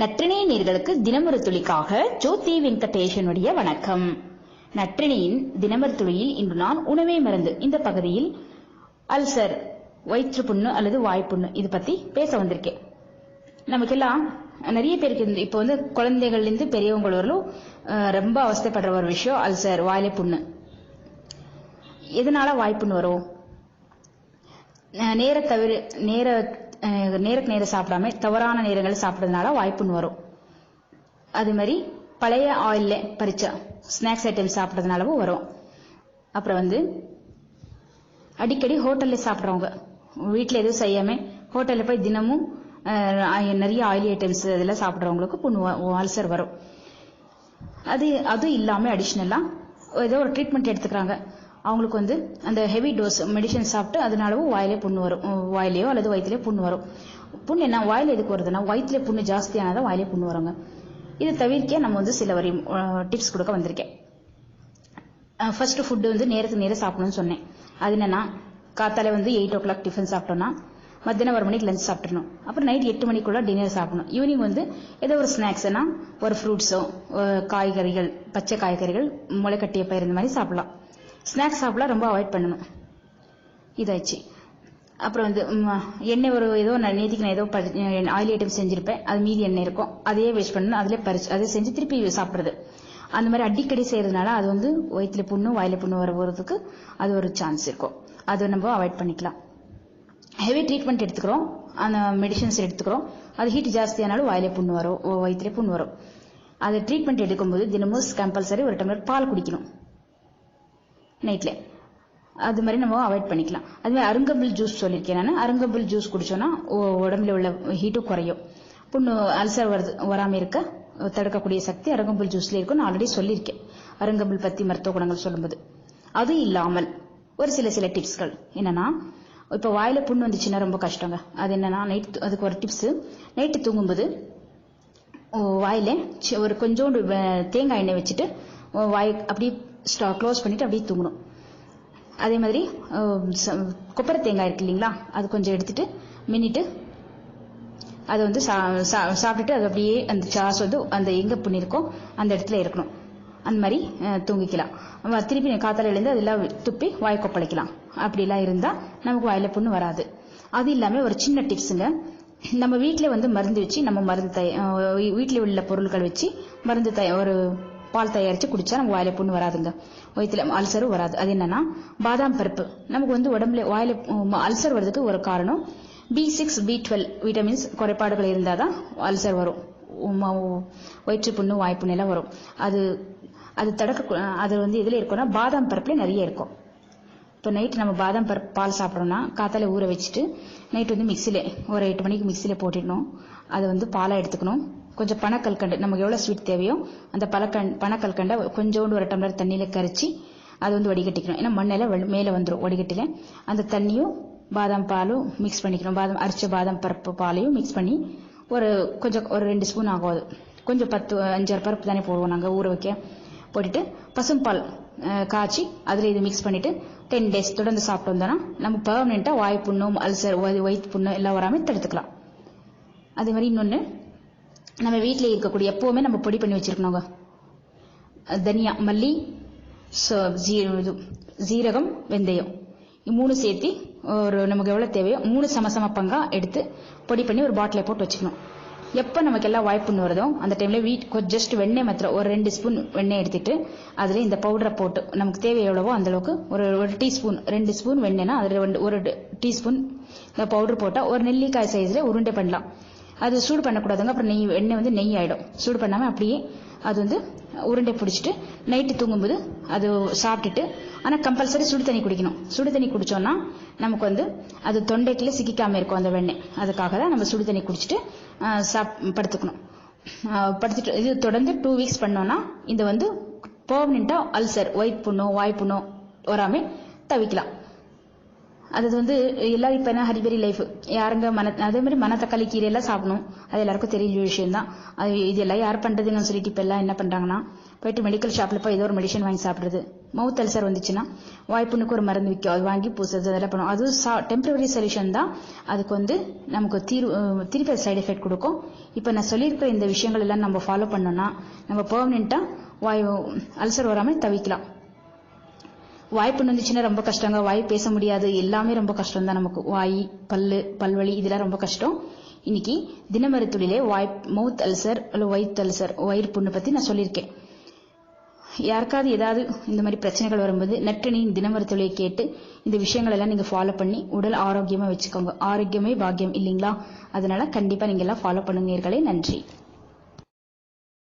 நற்றினை நேர்களுக்கு தினமொரு துளிக்காக ஜோதி வெங்கடேஷனுடைய வணக்கம். நற்றினியின் தினமர துளியில் இன்று நான் உணவே மருந்து. இந்த பகுதியில் அல்சர் வயிற்று புண்ணு அல்லது வாய்ப்புண்ணு இது பத்தி பேச வந்திருக்கேன். நமக்கெல்லாம் நிறைய பேருக்கு இப்போ வந்து குழந்தைகள்லேருந்து பெரியவங்க வரலும் ரொம்ப அவஸ்தைப்படுற ஒரு விஷயம் அல்சர் வாயிலை புண்ணு எதனால வாய்ப்புண்ணு வரும்? நேர தவிர நேர நேருக்கு நேரம் சாப்பிடாம தவறான நேரங்கள் சாப்பிட்றதுனால வாய்ப்புன்னு வரும். அது மாதிரி பழைய ஆயில்ல பறிச்ச ஸ்நாக்ஸ் ஐட்டம் சாப்பிட்றதுனாலவும் வரும். அப்புறம் வந்து அடிக்கடி ஹோட்டல்ல சாப்பிட்றவங்க வீட்டில் எதுவும் செய்யாம ஹோட்டல்ல போய் தினமும் நிறைய ஆயிலி ஐட்டம்ஸ் இதெல்லாம் சாப்பிட்றவங்களுக்கு புண் அல்சர் வரும். அது அதுவும் இல்லாமல் அடிஷ்னலாக ஏதோ ஒரு ட்ரீட்மெண்ட் எடுத்துக்கிறாங்க. அவங்களுக்கு வந்து அந்த ஹெவி டோஸ் மெடிசன் சாப்பிட்டு அதனாலவும் வாயிலே புண்ணு வரும். வாயிலையோ அல்லது வயிற்றுலயோ புண்ணு வரும். புண்ணு என்ன வாயில எதுக்கு வருதுன்னா வயிற்றுல புண்ணு ஜாஸ்தியானதான் வாயிலே புண்ணு வருங்க. இதை தவிர்க்க நம்ம வந்து சில வரி டிப்ஸ் கொடுக்க வந்திருக்கேன். ஃபர்ஸ்ட் ஃபுட்டு வந்து நேரத்துக்கு நேரம் சாப்பிடணும்னு சொன்னேன். அது என்னன்னா காத்தால வந்து எயிட் ஓ கிளாக் டிஃபன் சாப்பிட்டோம்னா மத்தியானம் ஒரு மணிக்கு லஞ்ச் சாப்பிட்றணும் அப்புறம் நைட் எட்டு மணிக்குள்ள டின்னர் சாப்பிடணும். ஈவினிங் வந்து ஏதோ ஒரு ஸ்நாக்ஸ்னா ஒரு ஃப்ரூட்ஸோ காய்கறிகள் பச்சை காய்கறிகள் முளைக்கட்டிய பயிர் இந்த மாதிரி சாப்பிடலாம். ஸ்நாக்ஸ் சாப்பிடலாம் ரொம்ப அவாய்ட் பண்ணணும். இதாச்சு. அப்புறம் வந்து எண்ணெய் ஒரு ஏதோ நான் நேற்றுக்கு நான் ஏதோ ஆயில் ஐட்டம் செஞ்சிருப்பேன். அது மீதி எண்ணெய் இருக்கும். அதையே வேஸ்ட் பண்ணணும். அதிலே பறிச்சு அதை செஞ்சு திருப்பி சாப்பிட்றது. அந்த மாதிரி அடிக்கடி செய்யறதுனால அது வந்து வயிற்றுல புண்ணு வாயில புண்ணு வர போகிறதுக்கு அது ஒரு சான்ஸ் இருக்கும். அதை நம்ம அவாய்ட் பண்ணிக்கலாம். ஹெவி ட்ரீட்மெண்ட் எடுத்துக்கிறோம். அந்த மெடிசன்ஸ் எடுத்துக்கிறோம். அது ஹீட் ஜாஸ்தியானாலும் வாயிலே புண்ணு வரும். ஓ, புண்ணு வரும். அது ட்ரீட்மெண்ட் எடுக்கும்போது தினமும் கம்பல்சரி ஒரு டம்ளர் பால் குடிக்கணும். நைட்ல. அது மாதிரி நம்ம அவாய்ட் பண்ணிக்கலாம். அது மாதிரி அருங்கம்பில் ஜூஸ் சொல்லியிருக்கேன் நான். அருங்கம்பில் ஜூஸ் குடிச்சோன்னா உடம்புல உள்ள ஹீட்டும் குறையும். புண்ணு அல்சர் வருது வராமல் இருக்க தடுக்கக்கூடிய சக்தி அருங்கம்பில் ஜூஸ்ல இருக்கும் நான் ஆல்ரெடி சொல்லியிருக்கேன். அருங்கம்பில் பத்தி மருத்துவ குணங்கள் சொல்லும்போது. அது இல்லாமல் ஒரு சில சில டிப்ஸ்கள் என்னன்னா இப்ப வாயில புண்ணு வந்துச்சுன்னா ரொம்ப கஷ்டங்க. அது என்னன்னா நைட் அதுக்கு ஒரு டிப்ஸ் நைட்டு தூங்கும்போது வாயில ஒரு கொஞ்சோண்டு தேங்காய் எண்ணெய் வச்சுட்டு வாய் அப்படியே க்ளோஸ் பண்ணிட்டு அப்படியே தூங்கணும். அதே மாதிரி ச- கொப்பரை தேங்காய் இருக்கு இல்லைங்களா? அது கொஞ்சம் எடுத்துட்டு மின்னிட்டு அதை வந்து சா- சா- சாப்பிட்டுட்டு அது அப்படியே அந்த சாஸ் வந்து அந்த எங்கே புண்ணி இருக்கோ அந்த இடத்துல இருக்கணும் அந்த மாதிரி தூங்கிக்கலாம். திருப்பி காத்தால எழுந்து அதெல்லாம் துப்பி வாய் கொப்பளிக்கலாம். அப்படிலாம் இருந்தால் நமக்கு வாயில புண்ணு வராது. அது இல்லாமல் ஒரு சின்ன டிப்ஸுங்க. நம்ம வீட்டில் வந்து மருந்து வச்சு நம்ம மருந்து தய வீட்டில் உள்ள பொருட்கள் வச்சு மருந்து தய ஒரு பால் தயாரிச்சு குடிச்சா நமக்கு வாயில புண்ணு வராதுங்க. வயிற்றுல அல்சரும் வராது. அது என்னன்னா பாதாம் பருப்பு. நமக்கு வந்து உடம்புல வாயில அல்சர் வர்றதுக்கு ஒரு காரணம் B six B twelve vitamins குறைபாடுகள் இருந்தால் தான் அல்சர் வரும். வயிற்று புண்ணு வாய்ப்புண்ணு எல்லாம் வரும். அது அது தடுக்க அது வந்து எதுல இருக்கும்னா பாதாம் பருப்புல நிறைய இருக்கும். இப்போ நைட் நம்ம பாதாம் பருப்பு பால் சாப்பிட்றோம்னா காத்தால ஊற வச்சுட்டு நைட் வந்து மிக்சியில் ஒரு எட்டு மணிக்கு மிக்சியில் போட்டுடணும். அதை வந்து பாலாக எடுத்துக்கணும். கொஞ்சம் பனக்கல்கண்டு நமக்கு எவ்வளோ ஸ்வீட் தேவையோ அந்த பழக்கண் பனக்கல்கண்டை கொஞ்சோண்டு ஒரு டம்ளர் தண்ணியில் கரைச்சி அது வந்து வடிகட்டிக்கணும். ஏன்னா மண்ணெல்லாம் மேலே வந்துடும் வடிகட்டில. அந்த தண்ணியும் பாதாம் பாலும் மிக்ஸ் பண்ணிக்கணும். பாதாம் அரிச்ச பாதாம் பருப்பு பாலையும் மிக்ஸ் பண்ணி ஒரு கொஞ்சம் ஒரு ரெண்டு ஸ்பூன் ஆகும் அது. கொஞ்சம் பத்து அஞ்சாறு பருப்பு தானே போடுவோம் நாங்கள் ஊற வைக்க. போட்டுட்டு பசும்பால் காய்ச்சி அதில் இது மிக்ஸ் பண்ணிட்டு டென் டேஸ் தொடர்ந்து சாப்பிட்டு வந்தோம்னா நம்ம பர்மனெண்ட்டாக வாய் புண்ணும் அல்சர் வயிற்று புண்ணு எல்லாம் வராமல் தடுத்துக்கலாம். அதே மாதிரி இன்னொன்று நம்ம வீட்டில் இருக்கக்கூடிய எப்போவுமே நம்ம பொடி பண்ணி வச்சிருக்கணுங்க. தனியா மல்லி ச- ஜீ- இது, ஜீரகம் வெந்தயம். இது மூணு சேர்த்து ஒரு நமக்கு எவ்வளோ தேவையோ மூணு சமசம பங்காக எடுத்து பொடி பண்ணி ஒரு பாட்டிலை போட்டு வச்சுக்கணும். எப்போ நமக்கு எல்லாம் வாய்ப்புன்னு வருதோ அந்த டைமில் வீட் ஜஸ்ட் வெண்ணெய் மாத்திரம் ஒரு ரெண்டு ஸ்பூன் வெண்ணெய் எடுத்துட்டு அதில் இந்த பவுடரை போட்டு நமக்கு தேவை எவ்வளவோ அந்தளவுக்கு ஒரு ஒரு டீஸ்பூன் ரெண்டு ஸ்பூன் வெண்ணெய்னா அதில் ரெண்டு ஒரு டீஸ்பூன் இந்த பவுடர் போட்டால் ஒரு நெல்லிக்காய் சைஸில் உருண்டை பண்ணலாம். அது சூடு பண்ணக்கூடாதுங்க. அப்புறம் நெய் எண்ணெய் வந்து நெய் ஆகிடும் சூடு பண்ணாமல் அப்படியே அது வந்து உருண்டை பிடிச்சிட்டு நைட்டு தூங்கும்போது அது சாப்பிட்டுட்டு ஆனால் கம்பல்சரி சுடு தண்ணி குடிக்கணும். சுடு தண்ணி குடித்தோன்னா நமக்கு வந்து அது தொண்டைக்குள்ளே சிக்கிக்காமல் இருக்கும் அந்த வெண்ணெய். அதுக்காக தான் நம்ம சுடு தண்ணி குடிச்சிட்டு சாப் படுத்துக்கணும். படுத்துட்டு இது தொடர்ந்து டூ வீக்ஸ் பண்ணோன்னா இந்த வந்து பர்மனெண்ட்டாக அல்சர் ஒயிட் புண்ணோ வாய் புண்ணோ வராம தவிக்கலாம். அது வந்து எல்லாரும் இப்ப என்ன ஹரிபெரி லைஃப் யாருங்க மன அதே மாதிரி மணத்தக்காளி கீரை எல்லாம் சாப்பிடணும். அது எல்லாருக்கும் தெரிஞ்ச விஷயம் தான் அது இதெல்லாம் யார் பண்றதுன்னு சொல்லிட்டு இப்ப எல்லாம் என்ன பண்றாங்கன்னா போயிட்டு மெடிக்கல் ஷாப்ல போய் ஏதோ ஒரு மெடிசன் வாங்கி சாப்பிடுறது. மவுத் அல்சர் வந்துச்சுன்னா வாய்ப்புண்ணுக்கு ஒரு மருந்து விற்கும். அது வாங்கி பூசுறது அதெல்லாம் பண்ணுவோம் அது டெம்பரவரி சொல்யூஷன் தான். அதுக்கு வந்து நமக்கு தீர்வு திருப்பி சைடு எஃபெக்ட் கொடுக்கும். இப்போ நான் சொல்லியிருக்கிற இந்த விஷயங்கள் எல்லாம் நம்ம ஃபாலோ பண்ணோம்னா நம்ம பெர்மனெண்ட்டாக வாய் அல்சர் வராமல் தவிக்கலாம். வாய்ப்பு வந்துச்சுன்னா ரொம்ப கஷ்டங்க. வாய் பேச முடியாது. எல்லாமே ரொம்ப கஷ்டம் தான் நமக்கு. வாய் பல்லு பல்வழி இதெல்லாம் ரொம்ப கஷ்டம். இன்னைக்கு தினமருத்துளிலே வாய் மவுத் அல்சர் அல்ல வயிற்று அல்சர் வயிறு புண்ணு பத்தி நான் சொல்லியிருக்கேன். யாருக்காவது ஏதாவது இந்த மாதிரி பிரச்சனைகள் வரும்போது நற்றினியின் தினமருத்துளையை கேட்டு இந்த விஷயங்கள் எல்லாம் நீங்க ஃபாலோ பண்ணி உடல் ஆரோக்கியமா வச்சுக்கோங்க. ஆரோக்கியமே பாக்கியம் இல்லைங்களா? அதனால கண்டிப்பா நீங்க எல்லாம் ஃபாலோ பண்ணுங்க. நன்றி.